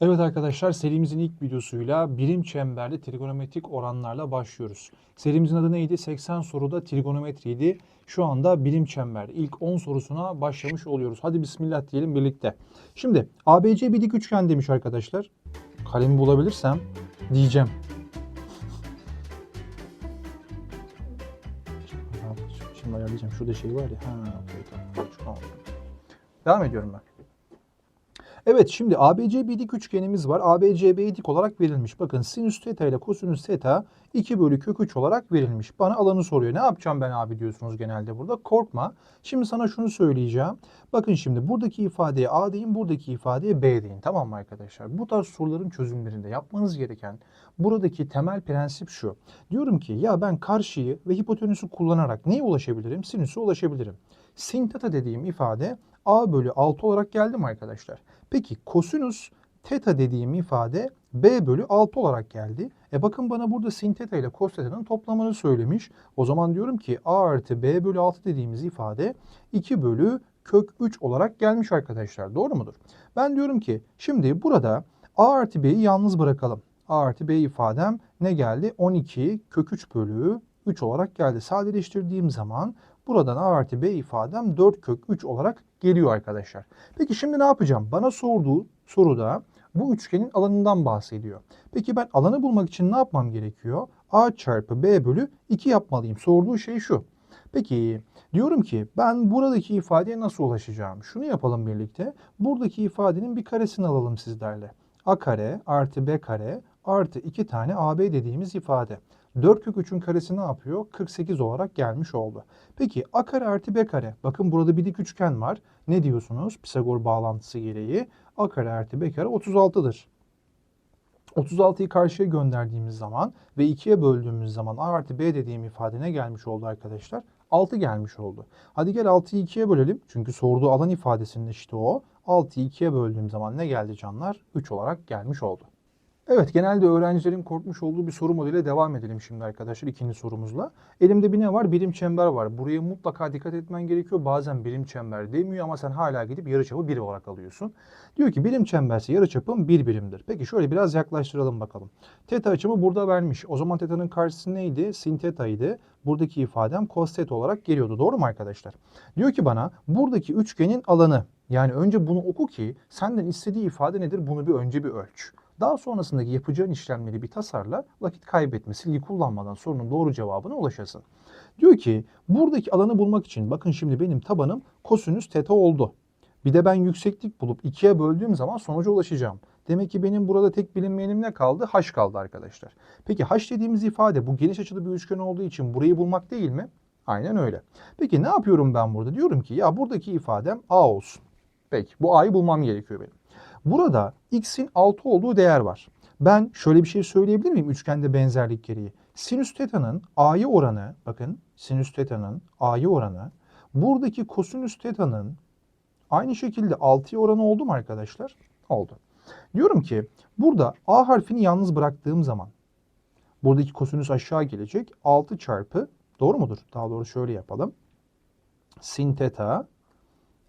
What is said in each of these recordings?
Evet arkadaşlar serimizin ilk videosuyla birim çemberli trigonometrik oranlarla başlıyoruz. Serimizin adı neydi? 80 soruda trigonometriydi. Şu anda birim çember. İlk 10 sorusuna başlamış oluyoruz. Hadi bismillah diyelim birlikte. Şimdi ABC bir dik üçgen demiş arkadaşlar. Kalemi bulabilirsem diyeceğim. Şimdi ayarlayacağım. Şurada şey var ya. Ha, okey, tamam. Devam ediyorum ben. Evet şimdi ABC dik üçgenimiz var. ABCB dik olarak verilmiş. Bakın sinüs theta ile kosinüs theta 2 bölü kök 3 olarak verilmiş. Bana alanı soruyor. Ne yapacağım ben abi diyorsunuz genelde burada. Korkma. Şimdi sana şunu söyleyeceğim. Bakın şimdi buradaki ifadeye A deyin, buradaki ifadeye B deyin. Tamam mı arkadaşlar? Bu tarz soruların çözümlerinde yapmanız gereken buradaki temel prensip şu. Diyorum ki ya ben karşıyı ve hipotenüsü kullanarak neye ulaşabilirim? Sinüse ulaşabilirim. Sin theta dediğim ifade A bölü 6 olarak geldi mi arkadaşlar? Peki kosinüs theta dediğim ifade B bölü 6 olarak geldi. E bakın bana burada sin theta ile cos theta'nın toplamını söylemiş. O zaman diyorum ki A artı B bölü 6 dediğimiz ifade 2 bölü kök 3 olarak gelmiş arkadaşlar. Doğru mudur? Ben diyorum ki şimdi burada A artı B'yi yalnız bırakalım. A artı B ifadem ne geldi? 12 kök 3 bölü 3 olarak geldi. Sadeleştirdiğim zaman buradan A artı B ifadem 4 kök 3 olarak geliyor arkadaşlar. Peki şimdi ne yapacağım? Bana sorduğu soruda bu üçgenin alanından bahsediyor. Peki ben alanı bulmak için ne yapmam gerekiyor? A çarpı B bölü 2 yapmalıyım. Sorduğu şey şu. Peki diyorum ki ben buradaki ifadeye nasıl ulaşacağım? Şunu yapalım birlikte. Buradaki ifadenin bir karesini alalım sizlerle. A kare artı B kare artı 2 tane AB dediğimiz ifade. 4 kök 3'ün karesi ne yapıyor? 48 olarak gelmiş oldu. Peki a kare artı b kare. Bakın burada bir dik üçgen var. Ne diyorsunuz? Pisagor bağlantısı gereği a kare artı b kare 36'dır. 36'yı karşıya gönderdiğimiz zaman ve 2'ye böldüğümüz zaman a artı b dediğim ifade ne gelmiş oldu arkadaşlar? 6 gelmiş oldu. Hadi gel 6'yı 2'ye bölelim. Çünkü sorduğu alan ifadesinde işte o. 6'yı 2'ye böldüğüm zaman ne geldi canlar? 3 olarak gelmiş oldu. Evet genelde öğrencilerin korkmuş olduğu bir soru modeliyle devam edelim şimdi arkadaşlar ikinci sorumuzla. Elimde bir ne var? Birim çember var. Buraya mutlaka dikkat etmen gerekiyor. Bazen birim çember demiyor ama sen hala gidip yarıçapı 1 olarak alıyorsun. Diyor ki birim çemberse yarıçapım 1 birimdir. Peki şöyle biraz yaklaştıralım bakalım. Teta açımı burada vermiş. O zaman teta'nın karşısı neydi? Sin teta'ydı. Buradaki ifadem cos theta olarak geliyordu. Doğru mu arkadaşlar? Diyor ki bana buradaki üçgenin alanı yani önce bunu oku ki senden istediği ifade nedir? Bunu bir önce bir ölç. Daha sonrasındaki yapacağın işlemleri bir tasarla, vakit kaybetme, silgi kullanmadan sorunun doğru cevabına ulaşasın. Diyor ki buradaki alanı bulmak için bakın şimdi benim tabanım kosinüs teta oldu. Bir de ben yükseklik bulup ikiye böldüğüm zaman sonuca ulaşacağım. Demek ki benim burada tek bilinmeyenim ne kaldı? H kaldı arkadaşlar. Peki H dediğimiz ifade bu geniş açılı bir üçgen olduğu için burayı bulmak değil mi? Aynen öyle. Peki ne yapıyorum ben burada? Diyorum ki ya buradaki ifadem A olsun. Peki bu A'yı bulmam gerekiyor benim. Burada x'in 6 olduğu değer var. Ben şöyle bir şey söyleyebilir miyim üçgende benzerlik gereği? Sinüs teta'nın a'yı oranı, bakın sinüs teta'nın a'yı oranı, buradaki kosinüs teta'nın aynı şekilde 6'ya oranı oldu mu arkadaşlar? Oldu. Diyorum ki burada a harfini yalnız bıraktığım zaman buradaki kosinüs aşağı gelecek. 6 çarpı doğru mudur? Daha doğru şöyle yapalım. Sin teta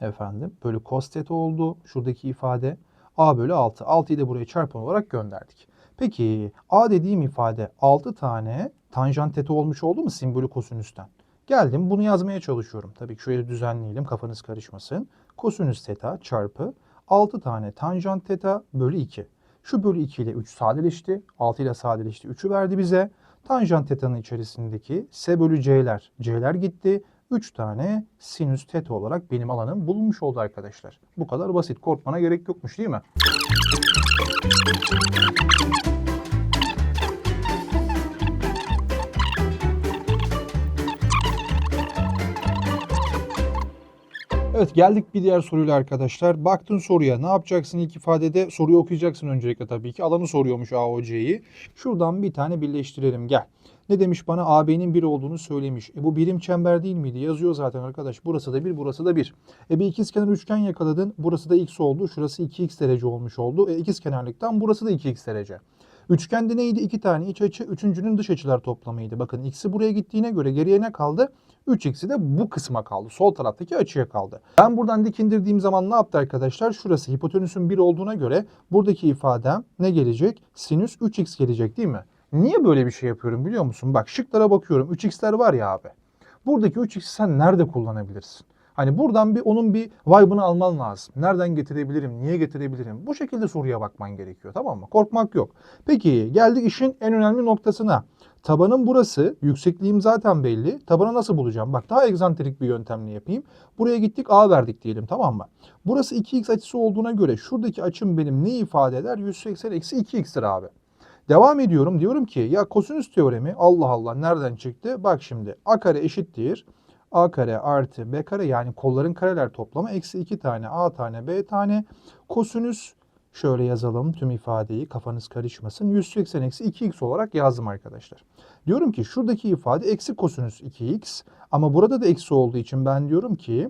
efendim bölü cos teta oldu şuradaki ifade. A bölü 6. 6'yı da buraya çarpan olarak gönderdik. Peki A dediğim ifade 6 tane tanjant teta olmuş oldu mu simbolü kosinüsten? Geldim bunu yazmaya çalışıyorum. Tabii ki şöyle düzenleyelim kafanız karışmasın. Kosinüs teta çarpı 6 tane tanjant teta bölü 2. Şu bölü 2 ile 3 sadeleşti. 6 ile sadeleşti. 3'ü verdi bize. Tanjant teta'nın içerisindeki S bölü C'ler. C'ler gitti. 3 tane sinüs teta olarak benim alanım bulunmuş oldu arkadaşlar. Bu kadar basit. Korkmana gerek yokmuş değil mi? Evet geldik bir diğer soruyla arkadaşlar. Baktın soruya ne yapacaksın ilk ifadede? Soruyu okuyacaksın öncelikle tabii ki. Alanı soruyormuş AOC'yi. Şuradan bir tane birleştirelim gel. Ne demiş bana? AB'nin 1 olduğunu söylemiş. E bu birim çember değil miydi? Yazıyor zaten arkadaş. Burası da 1, burası da 1. E bir ikizkenar üçgen yakaladın. Burası da x oldu. Şurası 2x derece olmuş oldu. E ikizkenarlıktan burası da 2x derece. Üçgende neydi? İki tane iç açı, üçüncünün dış açılar toplamıydı. Bakın x'i buraya gittiğine göre geriye ne kaldı? 3x'i de bu kısma kaldı. Sol taraftaki açıya kaldı. Ben buradan dik indirdiğim zaman ne yaptı arkadaşlar? Şurası hipotenüsün 1 olduğuna göre buradaki ifadem ne gelecek? Sinüs 3x gelecek değil mi? Niye böyle bir şey yapıyorum biliyor musun? Bak şıklara bakıyorum. 3x'ler var ya abi. Buradaki 3x'i sen nerede kullanabilirsin? Hani buradan bir onun bir vibe'ını alman lazım. Nereden getirebilirim? Niye getirebilirim? Bu şekilde soruya bakman gerekiyor tamam mı? Korkmak yok. Peki geldik işin en önemli noktasına. Tabanın burası, yüksekliğim zaten belli. Tabanı nasıl bulacağım? Bak daha egzantrik bir yöntemle yapayım. Buraya gittik A verdik diyelim tamam mı? Burası 2x açısı olduğuna göre şuradaki açım benim ne ifade eder? 180 eksi 2x'tir abi. Devam ediyorum diyorum ki ya kosinüs teoremi Allah Allah nereden çıktı? Bak şimdi a kare eşittir. A kare artı b kare yani kolların kareler toplamı eksi 2 tane a tane b tane kosinüs şöyle yazalım tüm ifadeyi kafanız karışmasın. 180 eksi 2x olarak yazdım arkadaşlar. Diyorum ki şuradaki ifade eksi kosinüs 2x ama burada da eksi olduğu için ben diyorum ki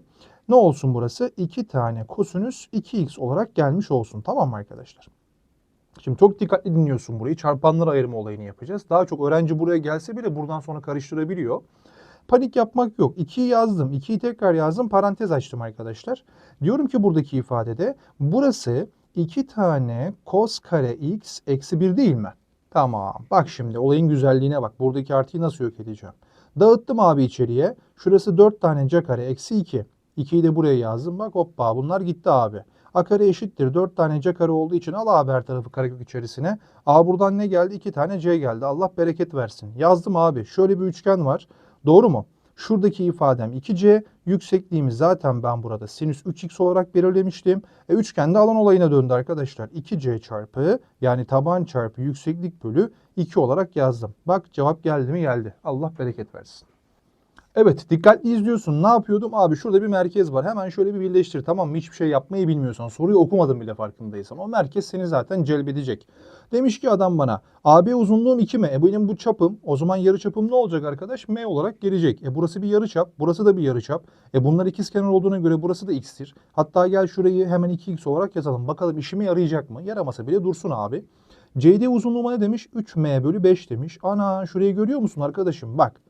ne olsun burası? 2 tane kosinüs 2x olarak gelmiş olsun. Tamam mı arkadaşlar? Şimdi çok dikkatli dinliyorsun burayı. Çarpanlar ayırma olayını yapacağız. Daha çok öğrenci buraya gelse bile buradan sonra karıştırabiliyor. Panik yapmak yok. 2'yi yazdım. 2'yi tekrar yazdım. Parantez açtım arkadaşlar. Diyorum ki buradaki ifadede burası 2 tane cos kare x eksi 1 değil mi? Tamam. Bak şimdi olayın güzelliğine bak. Buradaki artıyı nasıl yok edeceğim? Dağıttım abi içeriye. Şurası 4 tane c kare eksi 2. 2'yi de buraya yazdım. Bak hoppa bunlar gitti abi. A kare eşittir. 4 tane C kare olduğu için al abi her tarafı karekök içerisine. A buradan ne geldi? 2 tane C geldi. Allah bereket versin. Yazdım abi. Şöyle bir üçgen var. Doğru mu? Şuradaki ifadem 2C. Yüksekliğimi zaten ben burada sinüs 3x olarak belirlemiştim. E, üçgen de alan olayına döndü arkadaşlar. 2C çarpı yani taban çarpı yükseklik bölü 2 olarak yazdım. Bak cevap geldi mi? Geldi. Allah bereket versin. Evet dikkatli izliyorsun. Ne yapıyordum? Abi şurada bir merkez var. Hemen şöyle bir birleştir. Tamam mı? Hiçbir şey yapmayı bilmiyorsan. Soruyu okumadın bile farkındaysan. O merkez seni zaten celbedecek. Demiş ki adam bana AB uzunluğum 2 mi? E benim bu çapım o zaman yarı çapım ne olacak arkadaş? M olarak gelecek. E burası bir yarı çap. Burası da bir yarı çap. E bunlar ikizkenar olduğuna göre burası da x'tir. Hatta gel şurayı hemen 2x olarak yazalım. Bakalım işime yarayacak mı? Yaramasa bile dursun abi. CD uzunluğuma ne demiş? 3M bölü 5 demiş. Ana şurayı görüyor musun arkadaşım? Bak.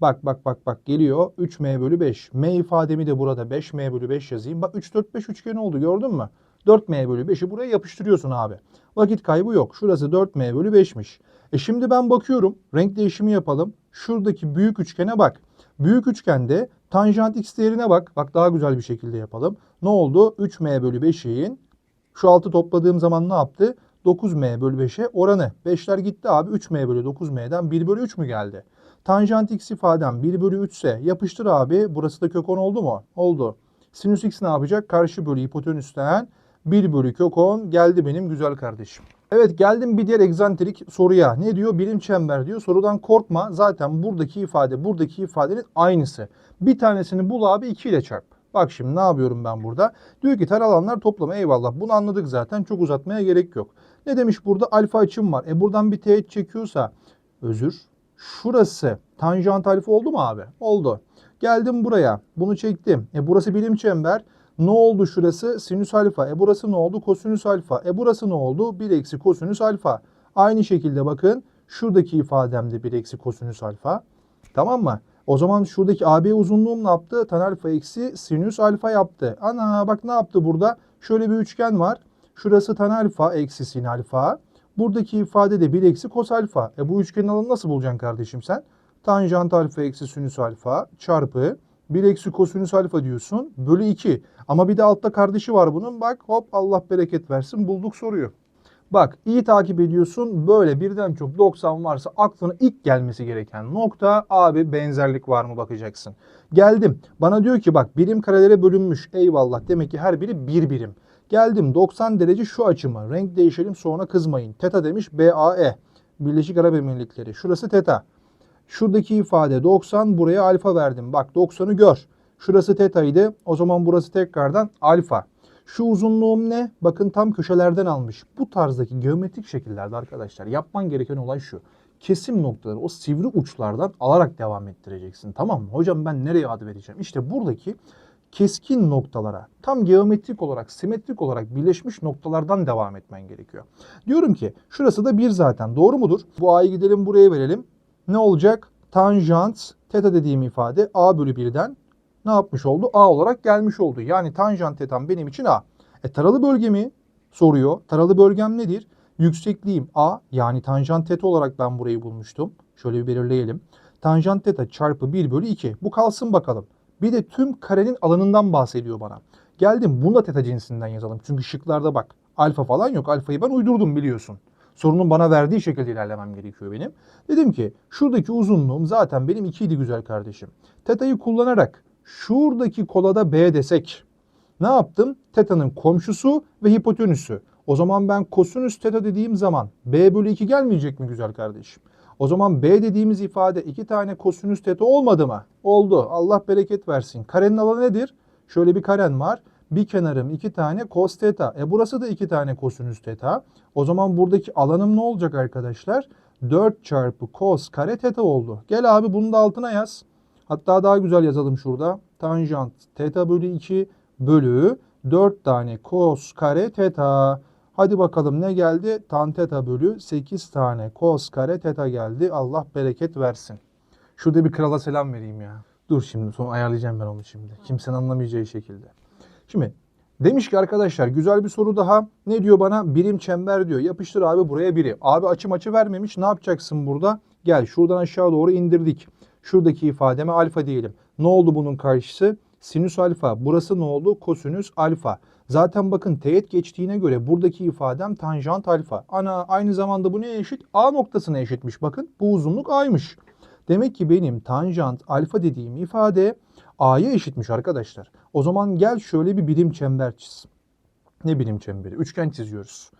Bak bak bak bak geliyor 3m bölü 5. m ifademi de burada 5m bölü 5 yazayım. Bak 3 4 5 üçgen oldu gördün mü? 4m bölü 5'i buraya yapıştırıyorsun abi. Vakit kaybı yok. Şurası 4m bölü 5'miş. E şimdi ben bakıyorum. Renk değişimi yapalım. Şuradaki büyük üçgene bak. Büyük üçgende tanjant x değerine bak. Bak daha güzel bir şekilde yapalım. Ne oldu? 3m bölü 5'in şu altı topladığım zaman ne yaptı? 9m bölü 5'e oranı. 5'ler gitti abi. 3m bölü 9m'den 1 bölü 3 mü geldi? Tanjant x ifadem 1 bölü 3 ise yapıştır abi. Burası da kök 10 oldu mu? Oldu. Sinüs x ne yapacak? Karşı bölü hipotenüsten 1 bölü kök 10 geldi benim güzel kardeşim. Evet geldim bir diğer egzantrik soruya. Ne diyor? Birim çember diyor. Sorudan korkma. Zaten buradaki ifade buradaki ifadenin aynısı. Bir tanesini bul abi 2 ile çarp. Bak şimdi ne yapıyorum ben burada? Diyor ki tel alanlar toplamı eyvallah. Bunu anladık zaten. Çok uzatmaya gerek yok. Ne demiş burada? Alfa açım var. E buradan bir teğet çekiyorsa özür. Şurası tanjant alfa oldu mu abi? Oldu. Geldim buraya. Bunu çektim. E burası birim çember. Ne oldu şurası? Sinüs alfa. E burası ne oldu? Kosinüs alfa. E burası ne oldu? 1 eksi kosinüs alfa. Aynı şekilde bakın. Şuradaki ifademde 1 eksi kosinüs alfa. Tamam mı? O zaman şuradaki AB uzunluğum ne yaptı? Tan alfa eksi sinüs alfa yaptı. Ana bak ne yaptı burada? Şöyle bir üçgen var. Şurası tan alfa eksi sin alfa. Buradaki ifade de 1 eksi kos alfa. E bu üçgenin alanı nasıl bulacaksın kardeşim sen? Tanjant alfa eksi sinüs alfa çarpı 1 eksi kosinüs alfa diyorsun. Bölü 2. Ama bir de altta kardeşi var bunun. Bak hop Allah bereket versin bulduk soruyu. Bak iyi takip ediyorsun. Böyle birden çok 90 varsa aklına ilk gelmesi gereken nokta abi benzerlik var mı bakacaksın. Geldim. Bana diyor ki bak birim karelere bölünmüş. Eyvallah. Demek ki her biri bir birim. Geldim 90 derece şu açımı. Renk değişelim sonra kızmayın. Teta demiş BAE. Birleşik Arap Emirlikleri. Şurası teta. Şuradaki ifade 90 buraya alfa verdim. Bak 90'ı gör. Şurası tetaydı. O zaman burası tekrardan alfa. Şu uzunluğum ne? Bakın tam köşelerden almış. Bu tarzdaki geometrik şekillerde arkadaşlar yapman gereken olay şu. Kesim noktaları o sivri uçlardan alarak devam ettireceksin. Tamam mı? Hocam ben nereye adı vereceğim? İşte buradaki keskin noktalara, tam geometrik olarak, simetrik olarak birleşmiş noktalardan devam etmen gerekiyor. Diyorum ki şurası da 1 zaten. Doğru mudur? Bu a'yı gidelim buraya verelim. Ne olacak? Tanjant teta dediğim ifade a bölü 1'den ne yapmış oldu? A olarak gelmiş oldu. Yani tanjant tetam benim için A. E taralı bölgemi soruyor. Taralı bölgem nedir? Yüksekliğim A yani tanjant teta olarak ben burayı bulmuştum. Şöyle bir belirleyelim. Tanjant teta çarpı 1 bölü 2. Bu kalsın bakalım. Bir de tüm karenin alanından bahsediyor bana. Geldim bunu da teta cinsinden yazalım. Çünkü şıklarda bak alfa falan yok. Alfayı ben uydurdum biliyorsun. Sorunun bana verdiği şekilde ilerlemem gerekiyor benim. Dedim ki şuradaki uzunluğum zaten benim 2 idi güzel kardeşim. Teta'yı kullanarak şuradaki kolada B desek ne yaptım? Teta'nın komşusu ve hipotenüsü. O zaman ben kosinüs teta dediğim zaman B bölü 2 gelmeyecek mi güzel kardeşim? O zaman B dediğimiz ifade iki tane kosinüs teta olmadı mı? Oldu. Allah bereket versin. Karenin alanı nedir? Şöyle bir karen var. Bir kenarım iki tane cos teta. E burası da iki tane kosinüs teta. O zaman buradaki alanım ne olacak arkadaşlar? 4 çarpı cos kare teta oldu. Gel abi bunu da altına yaz. Hatta daha güzel yazalım şurada. Tanjant teta bölü 2 bölü 4 tane cos kare teta. Hadi bakalım ne geldi? Tan teta bölü 8 tane cos kare teta geldi. Allah bereket versin. Şurada bir krala selam vereyim ya. Dur şimdi sonra ayarlayacağım ben onu şimdi. Kimsenin anlamayacağı şekilde. Şimdi demiş ki arkadaşlar güzel bir soru daha. Ne diyor bana? Birim çember diyor. Yapıştır abi buraya biri. Abi açım açı vermemiş. Ne yapacaksın burada? Gel şuradan aşağı doğru indirdik. Şuradaki ifademe alfa diyelim. Ne oldu bunun karşısı? Sinüs alfa. Burası ne oldu? Kosinüs alfa. Zaten bakın teğet geçtiğine göre buradaki ifadem tanjant alfa. Ana aynı zamanda bu neye eşit? A noktasına eşitmiş. Bakın bu uzunluk A'ymış. Demek ki benim tanjant alfa dediğim ifade A'ya eşitmiş arkadaşlar. O zaman gel şöyle bir birim çember çiz. Ne birim çemberi? Üçgen çiziyoruz.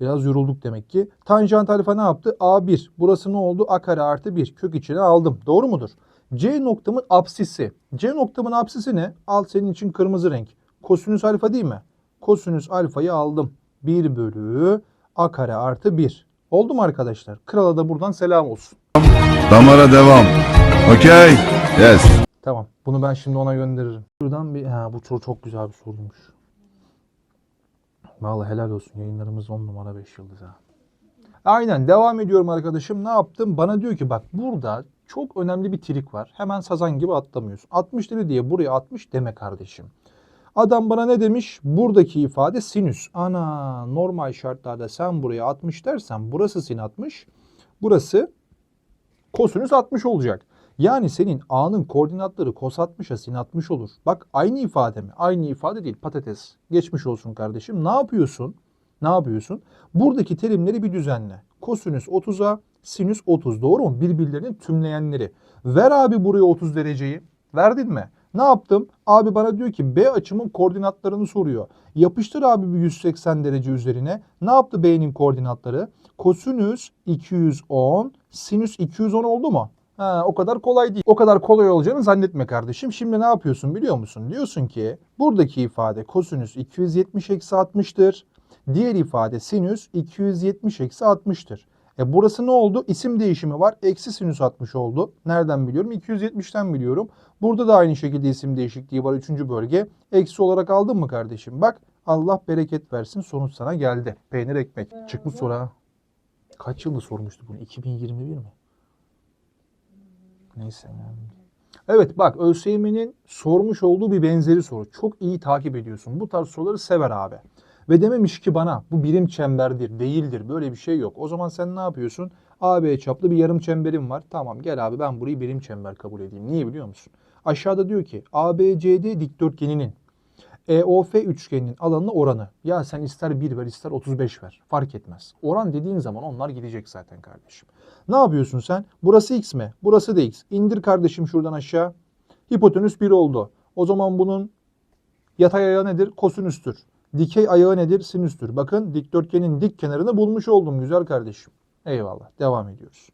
Biraz yorulduk demek ki. Tanjant alfa ne yaptı? A1. Burası ne oldu? A kare artı 1. Kök içine aldım. Doğru mudur? C noktamın apsisi. C noktamın apsisi ne? Al senin için kırmızı renk. Kosinüs alfa değil mi? Kosinüs alfayı aldım. 1 bölü A kare artı 1. Oldu mu arkadaşlar? Krala da buradan selam olsun. Damara devam. Okey. Yes. Tamam. Bunu ben şimdi ona gönderirim. Şuradan bir... Ha, bu soru çok güzel bir soruymuş. Vallahi helal olsun. Yayınlarımız 10 numara 5 yıldız ha. Aynen devam ediyorum arkadaşım. Ne yaptım? Bana diyor ki bak burada çok önemli bir trik var. Hemen sazan gibi atlamıyorsun. 60 dedi diye buraya 60 deme kardeşim. Adam bana ne demiş? Buradaki ifade sinüs. Ana normal şartlarda sen buraya 60 dersen burası sin 60. Burası kosinüs 60 olacak. Yani senin A'nın koordinatları cos 60'a sin 60 olur. Bak aynı ifade mi? Aynı ifade değil patates. Geçmiş olsun kardeşim. Ne yapıyorsun? Ne yapıyorsun? Buradaki terimleri bir düzenle. Kosinüs 30'a sinüs 30 doğru mu? Birbirlerinin tümleyenleri. Ver abi buraya 30 dereceyi. Verdin mi? Ne yaptım? Abi bana diyor ki B açımın koordinatlarını soruyor. Yapıştır abi bir 180 derece üzerine. Ne yaptı B'nin koordinatları? Kosinüs 210, sinüs 210 oldu mu? Ha, o kadar kolay değil. O kadar kolay olacağını zannetme kardeşim. Şimdi ne yapıyorsun biliyor musun? Diyorsun ki buradaki ifade kosinüs 270 eksi 60'tır. Diğer ifade sinüs 270 eksi 60'tır. E burası ne oldu? İsim değişimi var. Eksi sinüs 60 oldu. Nereden biliyorum? 270'ten biliyorum. Burada da aynı şekilde isim değişikliği var. Üçüncü bölge. Eksi olarak aldın mı kardeşim? Bak Allah bereket versin. Sonuç sana geldi. Peynir ekmek. Çıkmış soru ha. Kaç yılda sormuştu bunu? 2021 mi? Neyse. Evet bak ÖSYM'nin sormuş olduğu bir benzeri soru. Çok iyi takip ediyorsun. Bu tarz soruları sever abi. Ve dememiş ki bana bu birim çemberdir, değildir. Böyle bir şey yok. O zaman sen ne yapıyorsun? AB çaplı bir yarım çemberim var. Tamam gel abi ben burayı birim çember kabul edeyim. Niye biliyor musun? Aşağıda diyor ki ABCD dikdörtgeninin EOF üçgeninin alanına oranı. Ya sen ister 1 ver ister 35 ver. Fark etmez. Oran dediğin zaman onlar gidecek zaten kardeşim. Ne yapıyorsun sen? Burası x mi? Burası da x. İndir kardeşim şuradan aşağı. Hipotenüs 1 oldu. O zaman bunun yatay ayağı nedir? Kosinüstür. Dikey ayağı nedir? Sinüstür. Bakın dikdörtgenin dik kenarını bulmuş oldum güzel kardeşim. Eyvallah. Devam ediyoruz.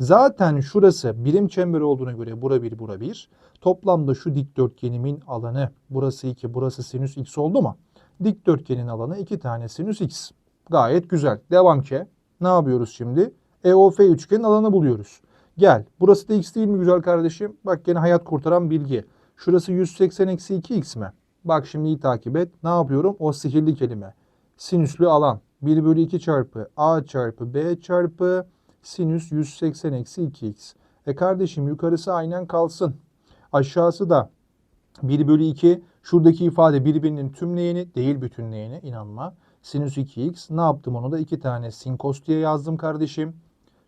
Zaten şurası birim çemberi olduğuna göre bura 1, bura 1. Toplamda şu dikdörtgenimin alanı burası 2, burası sinüs x oldu mu? Dikdörtgenin alanı 2 tane sinüs x. Gayet güzel. Devam ki. Ne yapıyoruz şimdi? EOF üçgenin alanı buluyoruz. Gel. Burası da x değil mi güzel kardeşim? Bak gene hayat kurtaran bilgi. Şurası 180 eksi 2x mi? Bak şimdi iyi takip et. Ne yapıyorum? O sihirli kelime. Sinüslü alan. 1 bölü 2 çarpı a çarpı b çarpı sinüs 180 eksi 2x. E kardeşim yukarısı aynen kalsın. Aşağısı da 1 bölü 2. Şuradaki ifade birbirinin tümleyeni değil bütünleyeni inanma. Sinüs 2x. Ne yaptım onu da 2 tane sin cos diye yazdım kardeşim.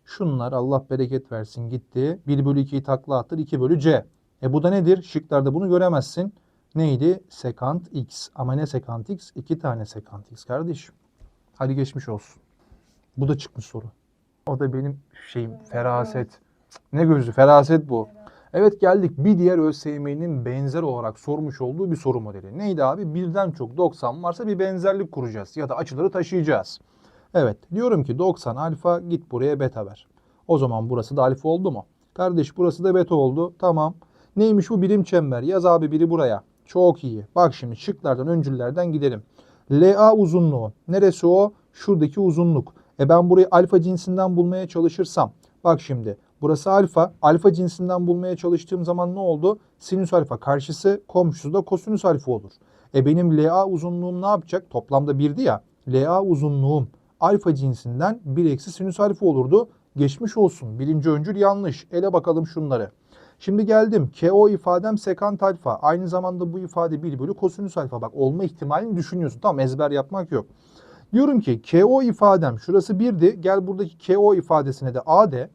Şunlar Allah bereket versin gitti. 1 bölü 2'yi takla attır 2 bölü c. E bu da nedir? Şıklarda bunu göremezsin. Neydi? Sekant x. Ama ne sekant x? 2 tane sekant x kardeşim. Hadi geçmiş olsun. Bu da çıkmış soru. O da benim şeyim feraset. Ne gözü feraset bu. Evet geldik bir diğer ÖSYM'nin benzer olarak sormuş olduğu bir soru modeli. Neydi abi? Birden çok 90 varsa bir benzerlik kuracağız ya da açıları taşıyacağız. Evet diyorum ki 90 alfa git buraya beta ver. O zaman burası da alfa oldu mu? Kardeş burası da beta oldu. Tamam. Neymiş bu birim çember? Yaz abi biri buraya. Çok iyi. Bak şimdi şıklardan öncüllerden gidelim. LA uzunluğu. Neresi o? Şuradaki uzunluk. E ben burayı alfa cinsinden bulmaya çalışırsam. Bak şimdi. Burası alfa. Alfa cinsinden bulmaya çalıştığım zaman ne oldu? Sinüs alfa karşısı komşusu da kosinüs alfa olur. E benim LA uzunluğum ne yapacak? Toplamda birdi ya. LA uzunluğum alfa cinsinden 1 eksi sinüs alfa olurdu. Geçmiş olsun. Birinci öncül yanlış. Ele bakalım şunları. Şimdi geldim. KO ifadem sekant alfa. Aynı zamanda bu ifade 1 bölü kosinüs alfa. Bak olma ihtimalini düşünüyorsun. Tamam ezber yapmak yok. Diyorum ki KO ifadem şurası 1'di. Gel buradaki KO ifadesine de A de.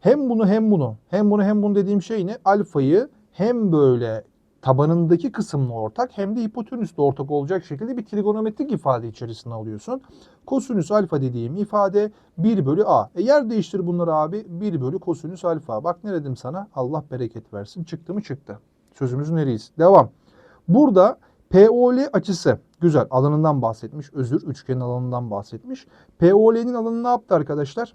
Hem bunu hem bunu hem bunu hem bunu dediğim şey ne? Alfayı hem böyle tabanındaki kısımla ortak hem de hipotenüsle ortak olacak şekilde bir trigonometrik ifade içerisine alıyorsun. Kosinüs alfa dediğim ifade 1 bölü a. E yer değiştir bunları abi 1 bölü kosinüs alfa. Bak ne dedim sana? Allah bereket versin. Çıktı mı çıktı. Sözümüzün eriyiz. Devam. Burada POL açısı güzel alanından bahsetmiş. Özür üçgenin alanından bahsetmiş. POL'nin alanı ne yaptı arkadaşlar?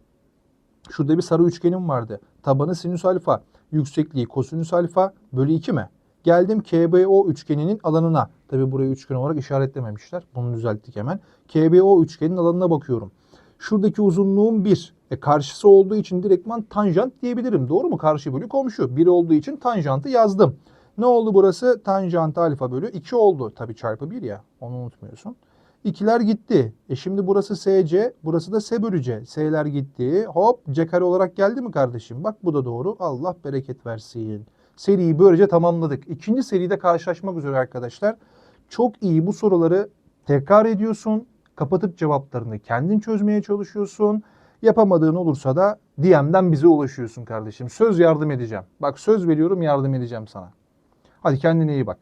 Şurada bir sarı üçgenim vardı. Tabanı sinüs alfa, yüksekliği kosinüs alfa bölü 2 mi? Geldim KBO üçgeninin alanına. Tabi burayı üçgen olarak işaretlememişler. Bunu düzelttik hemen. KBO üçgenin alanına bakıyorum. Şuradaki uzunluğum 1. E karşısı olduğu için direktman tanjant diyebilirim. Doğru mu? Karşı bölü komşu. 1 olduğu için tanjantı yazdım. Ne oldu burası? Tanjant alfa bölü 2 oldu. Tabi çarpı 1 ya. Onu unutmuyorsun. İkiler gitti. E şimdi burası SC, burası da S bölü C. S'ler gitti. Hop C kare olarak geldi mi kardeşim? Bak bu da doğru. Allah bereket versin. Seriyi böylece tamamladık. İkinci seride karşılaşmak üzere arkadaşlar. Çok iyi bu soruları tekrar ediyorsun. Kapatıp cevaplarını kendin çözmeye çalışıyorsun. Yapamadığın olursa da DM'den bize ulaşıyorsun kardeşim. Söz yardım edeceğim. Bak söz veriyorum yardım edeceğim sana. Hadi kendine iyi bak.